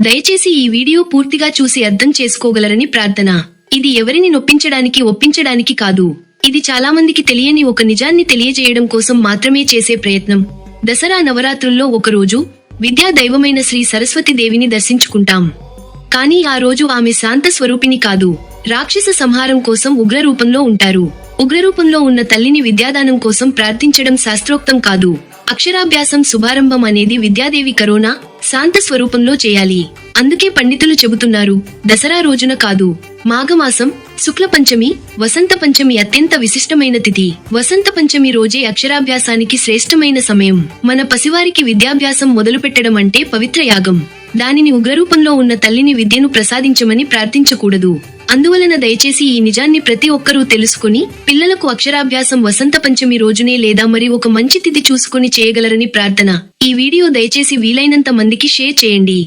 దయచేసి ఈ వీడియో పూర్తిగా చూసి అర్థం చేసుకోగలరని ప్రార్థన. ఇది ఎవరిని నొప్పించడానికి ఒప్పించడానికి కాదు. ఇది చాలా మందికి తెలియని ఒక నిజాన్ని తెలియజేయడం కోసం మాత్రమే చేసే ప్రయత్నం. దసరా నవరాత్రుల్లో ఒకరోజు విద్యా దైవమైన శ్రీ సరస్వతి దేవిని దర్శించుకుంటాం. కానీ ఆ రోజు ఆమె శాంత స్వరూపిణి కాదు. రాక్షస సంహారం కోసం ఉగ్రరూపంలో ఉంటారు. ఉగ్రరూపంలో ఉన్న తల్లిని విద్యాదానం కోసం ప్రార్థించడం శాస్త్రోక్తం కాదు. అక్షరాభ్యాసం శుభారంభం అనేది విద్యాదేవి కరోనా శాంత స్వరూపంలో చేయాలి. అందుకే పండితులు చెబుతున్నారు దసరా రోజున కాదు. మాఘమాసం శుక్ల పంచమి వసంత పంచమి అత్యంత విశిష్టమైన తిథి. వసంత పంచమి రోజే అక్షరాభ్యాసానికి శ్రేష్టమైన సమయం. మన పసివారికి విద్యాభ్యాసం మొదలుపెట్టడం అంటే పవిత్ర యాగం దానిని ఉగ్రరూపంలో ఉన్న తల్లిని విద్యను ప్రసాదించమని ప్రార్థించకూడదు. అందువలన దయచేసి ఈ నిజాన్ని ప్రతి ఒక్కరూ తెలుసుకుని పిల్లలకు అక్షరాభ్యాసం వసంత పంచమి రోజునే లేదా మరి ఒక మంచి తిథి చూసుకుని చేయగలరని ప్రార్థన. ఈ వీడియో దయచేసి వీలైనంత మందికి షేర్ చేయండి.